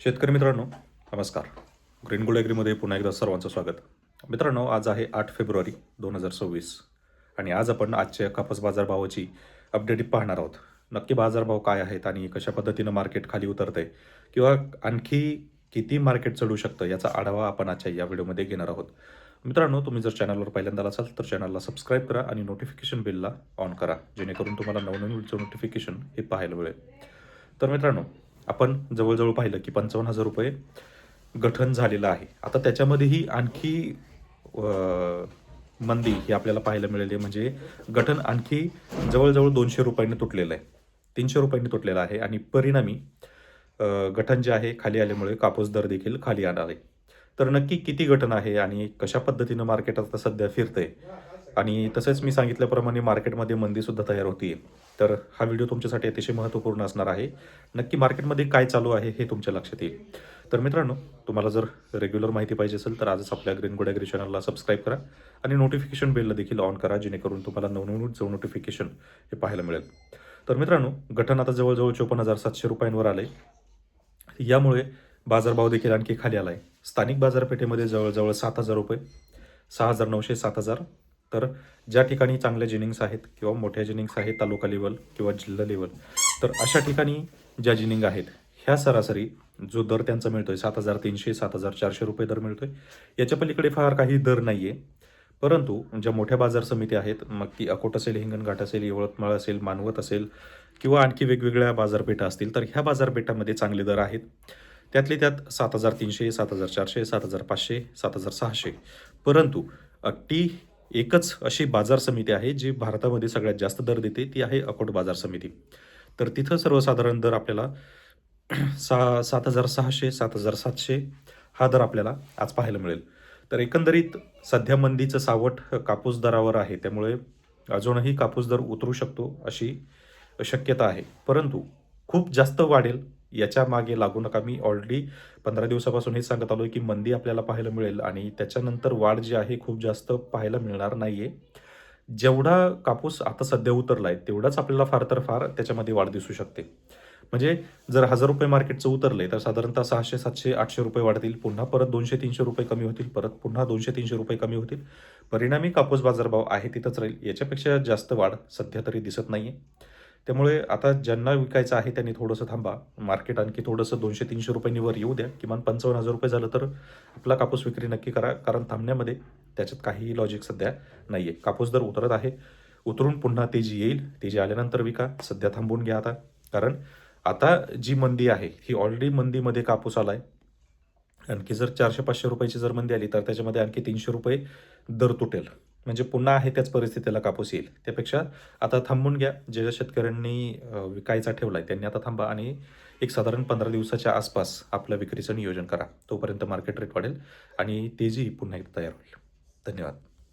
शेतकरी मित्रांनो नमस्कार. ग्रीन गोल्ड ॲग्रीमध्ये पुन्हा एकदा सर्वांचं स्वागत. मित्रांनो आज आहे आठ फेब्रुवारी दोन हजार सव्वीस आणि आज आपण आजच्या कापूस बाजारभावाची अपडेट पाहणार आहोत. नक्की बाजारभाव काय आहेत आणि कशा पद्धतीनं मार्केट खाली उतरतंय किंवा आणखी किती मार्केट चढू शकतं याचा आढावा आपण आजच्या या व्हिडिओमध्ये घेणार आहोत. मित्रांनो तुम्ही जर चॅनलवर पहिल्यांदा असाल तर चॅनलला सबस्क्राईब करा आणि नोटिफिकेशन बिलला ऑन करा जेणेकरून तुम्हाला नवनवीन व्हिडिओचं नोटिफिकेशन हे पाहायला मिळेल. तर मित्रांनो आपण जवळजवळ पाहिलं की पंचावन्न हजार रुपये गठन झालेलं आहे. आता त्याच्यामध्येही आणखी मंदी ही आपल्याला पाहायला मिळाली आहे. म्हणजे गठन आणखी जवळजवळ दोनशे रुपयांनी तुटलेलं आहे. तीनशे रुपयांनी तुटलेलं आहे आणि परिणामी गठन जे आहे खाली आल्यामुळे कापूस दर देखील खाली आला आहे. तर नक्की किती गठन आहे आणि कशा पद्धतीनं मार्केट आता सध्या फिरतंय? आणि तसेच मी सांगितल्याप्रमाणे मार्केटमध्ये मंदीसुद्धा तयार होती तर हा व्हिडिओ तुमच्यासाठी अतिशय महत्त्वपूर्ण असणार आहे. नक्की मार्केटमध्ये काय चालू आहे हे तुमच्या लक्षात येईल. तर मित्रांनो तुम्हाला जर रेग्युलर माहिती पाहिजे असेल तर आजच आपल्या ग्रीन गोड ॲग्री चॅनलला सबस्क्राईब करा आणि नोटिफिकेशन बेलला देखील ऑन करा जेणेकरून तुम्हाला नवनवीन जो नोटिफिकेशन हे पाहायला मिळेल. तर मित्रांनो गठन आता जवळजवळ चोपन्न हजार सातशे रुपयांवर आले यामुळे बाजारभाव देखील आणखी खाली आला आहे स्थानिक बाजारपेठेमध्ये जवळजवळ सात हजार रुपये सहा हजार नऊशे सात हजार तर ज्या ठिकाणी चांगल्या जिनिंग्स आहेत किंवा मोठ्या जिनिंग्स आहेत तालुका लेवल किंवा जिल्हा लेवल तर अशा ठिकाणी ज्या जिनिंग आहेत ह्या सरासरी जो दर त्यांचा मिळतोय सात हजार तीनशे सात हजार चारशे रुपये दर मिळतोय. याच्या पलीकडे फार काही दर नाही आहे परंतु ज्या मोठ्या बाजार समिती आहेत मग ती अकोट असेल हिंगणघाट असेल यवतमाळ असेल मानवत असेल किंवा आणखी वेगवेगळ्या बाजारपेठा असतील तर ह्या बाजारपेठामध्ये चांगले दर आहेत. त्यातले त्यात सात हजार तीनशे सात हजार चारशे सात हजार पाचशे सात हजार सहाशे. परंतु अगदी एकच अशी बाजार समिती आहे जी भारतामध्ये सगळ्यात जास्त दर देते ती आहे अकोट बाजार समिती. तर तिथं सर्वसाधारण दर आपल्याला सहा सात हजार सहाशे सात हजार सातशे हा दर आपल्याला आज पाहायला मिळेल. तर एकंदरीत सध्या मंदीचं सावट कापूस दरावर आहे त्यामुळे अजूनही कापूस दर उतरू शकतो अशी शक्यता आहे. परंतु खूप जास्त वाढेल याच्या मागे लागू नका. मी ऑलरेडी पंधरा दिवसापासून हेच सांगत आलोय की मंदी आपल्याला पाहायला मिळेल आणि त्याच्यानंतर वाढ जी आहे खूप जास्त पाहायला मिळणार नाही आहे जेवढा कापूस आता सध्या उतरला आहे तेवढाच आपल्याला फार तर फार त्याच्यामध्ये वाढ दिसू शकते. म्हणजे जर हजार रुपये मार्केटचं उतरले तर साधारणतः सहाशे सातशे आठशे रुपये वाढतील. पुन्हा परत दोनशे तीनशे रुपये कमी होतील. परत पुन्हा दोनशे तीनशे रुपये कमी होतील. परिणामी कापूस बाजारभाव आहे तिथंच राहील. याच्यापेक्षा जास्त वाढ सध्या तरी दिसत नाही आहे त्यामुळे आता ज्यांना विकायचं आहे त्यांनी थोडंसं थांबा. मार्केट आणखी थोडंसं दोनशे तीनशे रुपयांनी वर येऊ द्या. किमान पंचावन्न हजार रुपये झालं तर आपला कापूस विक्री नक्की करा. कारण थांबण्यामध्ये त्याच्यात काहीही लॉजिक सध्या नाही आहे कापूस दर उतरत आहे. उतरून पुन्हा तेजी येईल. तेजी आल्यानंतर विका. सध्या थांबून घ्या आता. कारण आता जी मंदी आहे ही ऑलरेडी मंदीमध्ये कापूस आला आहे आणखी जर चारशे पाचशे रुपयाची जर मंदी आली तर त्याच्यामध्ये आणखी तीनशे रुपये दर तुटेल. म्हणजे पुन्हा आहे त्याच परिस्थितीला कापूस येईल. त्यापेक्षा आता थांबून घ्या. जे ज्या शेतकऱ्यांनी विकायचा विकायचा आहे त्यांनी आता थांबा आणि एक साधारण पंधरा दिवसाच्या आसपास आपल्या विक्रीचं नियोजन करा. तोपर्यंत मार्केट रेट वाढेल आणि तेजी पुन्हा एकदा तयार होईल. धन्यवाद.